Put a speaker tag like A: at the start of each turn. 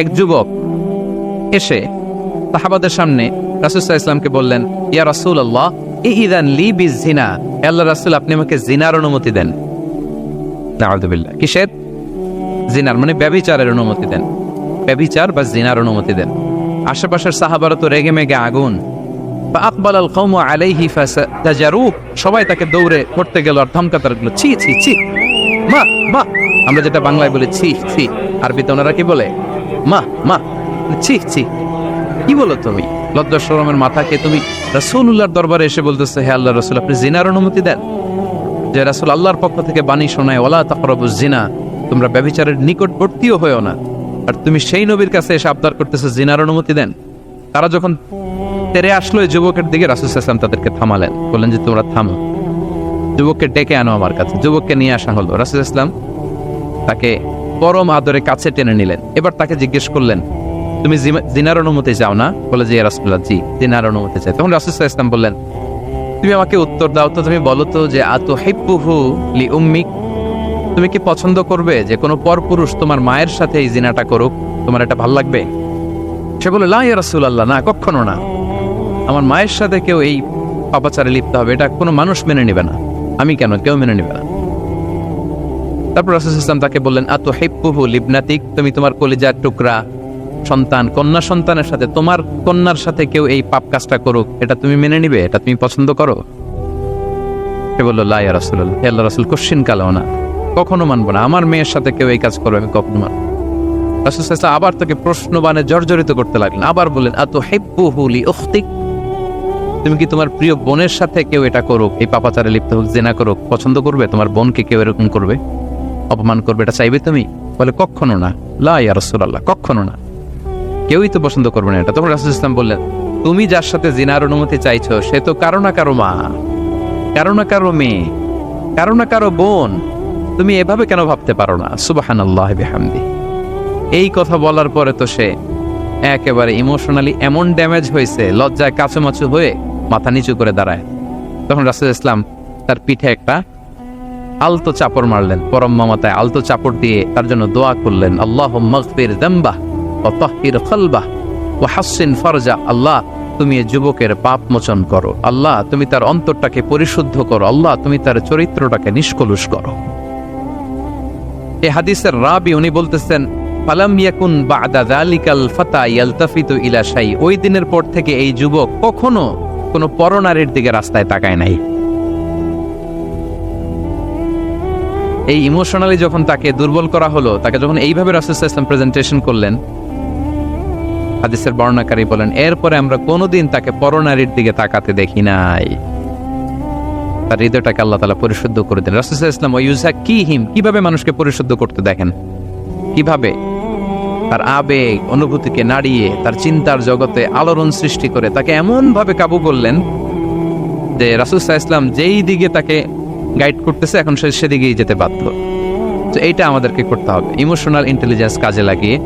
A: এক যুবক এসে সাহাবাদের সামনে রাসুসাহ ইসলামকে বললেন, ইয়া রাসুল আল্লাহ ইদান লি বি জিনা আল্লাহ রাসুল, আপনি আমাকে জিনার অনুমতি দেন। কিসের? জিনার মানে ব্যবিচারের অনুমতি দেন। ব্যবিচার বা জিনার অনুমতি দেন। আশেপাশের সাহাবারা তো রেগে মেগে আগুন। আকবাল আল কৌম আলাইহি সবাই তাকে দৌড়ে করতে গেল আর ধমকাতে লাগল, ছি ছি ছি। মা মা আমরা যেটা বাংলায় বলি ছি ছি। আরবিতে ওনারা কি বলে? মা মা, ছি ছি। কি বলো তুমি? লজ্জা শরমের মাথাকে তুমি? রাসূলুল্লাহর দরবারে এসে বলতেছে, হে আল্লাহ রাসূল, আপনি জিনার অনুমতি দেন। যে রাসূল আল্লাহর পক্ষ থেকে বাণী শোনায় ওলা তাকরাবুজ জিনা, তোমরা ব্যভিচারের নিকটবর্তীও হয়েও না। আর তুমি সেই নবীর কাছে এসে আবদার করতেছো, জিনার অনুমতি দেন। তারা যখন তেরে আসলো, এই যুবকের দিকে রাসুল ইসলাম তাদেরকে থামালেন। বললেন যে, তোমরা থামো। যুবককে ডেকে আনো আমার কাছে। যুবককে নিয়ে আসা হলো। রাসুল ইসলাম তাকে পরম আদরে কাছে টেনে নিলেন। এবার তাকে জিজ্ঞেস করলেন, তুমি জিনার অনুমতি চাও না? বলে যে রাসুল্লাহ জি, জিনার অনুমতি চাই। তখন রাসুল ইসলাম বললেন, তুমি আমাকে উত্তর দাও তো, তুমি বলো তো যে আতো হেপ্পুহু লি উম্মিক তুমি কি পছন্দ করবে যে, কোনো পরপুরুষ তোমার মায়ের সাথে এই জিনাটা করুক? তোমার এটা ভালো লাগবে? সে বলে লা রাসূলুল্লাহ, না কখনো না। আমার মায়ের সাথে কেউ এই পাপাচারে লিপ্ত হবে, এটা কোনো মানুষ মেনে নেবে না। আমি কেন? কেউ মেনে নেবে না। তারপর রাসূল ইসলাম তাকে বললেন আতো হেপ্পুহু লিবনাতিক? তুমি তোমার কলিজার টুকরা, সন্তান, কন্যা সন্তানের সাথে, তোমার কন্যার সাথে কেউ এই পাপ কাজটা করুক, এটা তুমি মেনে নিবে? এটা তুমি পছন্দ করো? সে বলল, লা ইয়া রাসূলুল্লাহ, হে আল্লাহ রাসূল, কোশ্চিন কালেও না। কখনো মানবো না। আমার মেয়ের সাথে কেউ এই কাজ করবে, আমি কখনো মানবো। রাসূল আবার তাকে প্রশ্নবাণে জর্জরিত করতে লাগলেন, আবার বললেন আতো হেব্বুহু লি উখতিক তুমি কি তোমার প্রিয় বোনের সাথে কেউ এটা করুক? এই পাপাচারে লিপ্ত হোক, জেনা করুক, পছন্দ করবে? তোমার বোনকে কেউ এরকম করবে? অপমান করবে, এটা চাইবে তুমি? বলে, কখনো না। লা ইয়া রাসূলুল্লাহ, কখনো না। কেউই তো পছন্দ করবে না এটা। তখন রাসূল ইসলাম বললেন, তুমি যার সাথে জিনার অনুমতি চাইছো, সে তো কারও না কারও মা, কারও না কারও মেয়ে, কারও না কারও বোন। তুমি এভাবে কেন ভাবতে পারো না? সুবাহান আল্লাহ বিহামদি। এই কথা বলার পরে তো সে একেবারে ইমোশনালি এমন ড্যামেজ হয়েছে, লজ্জায় কাছুমাছু হয়ে মাথা নিচু করে দাঁড়ায়। তখন রাসুল ইসলাম তার পিঠে একটা আলতো চাপড় মারলেন। পরম মমতায় আলতো চাপড় দিয়ে তার জন্য দোয়া করলেন। আল্লাহ মগফির দম্বাহ ও তহির খলবাহ ও হাসিন ফরজা। আল্লাহ, তুমি এ যুবকের পাপ মোচন করো। আল্লাহ, তুমি তার অন্তরটাকে পরিশুদ্ধ করো। আল্লাহ, তুমি তার চরিত্রটাকে নিষ্কলুষ করো। এ হাদিসের রাবি উনি বলতেছেন, ফালাম ইয়াকুন বাদা যালিকাল ফাতা ইয়ালতাফিতু ইলা শাই। ওই দিনের পর থেকে এই যুবক কখনো কোনো পরনারীর দিকে রাস্তায় তাকায় নাই। এই ইমোশনালি যখন তাকে দুর্বল করা হলো, তাকে যখন এইভাবে রাসূল ইসলাম প্রেজেন্টেশন করলেন, হাদিসের বর্ণাকারী বলেন, এরপরে আমরা কোনোদিন তাকে পরনারীর দিকে তাকাতে দেখি নাই। তার হৃদয়টাকে আল্লাহ তালা পরিশুদ্ধ করে দেন। রাসুল ইসলাম ওয়ুজা কি হিম কীভাবে মানুষকে পরিশুদ্ধ করতে দেখেন? কীভাবে? তার আবেগ, অনুভূতিকে নাড়িয়ে, তার চিন্তার জগতে আলোড়ন সৃষ্টি করে তাকে এমন ভাবে কাবু করলেন যে রাসুল ইসলাম যেই দিকে তাকে গাইড করতেছে, এখন সে সেদিকেই যেতে বাধ্য। তো এইটা আমাদেরকে করতে হবে। ইমোশনাল ইন্টেলিজেন্স কাজে লাগিয়ে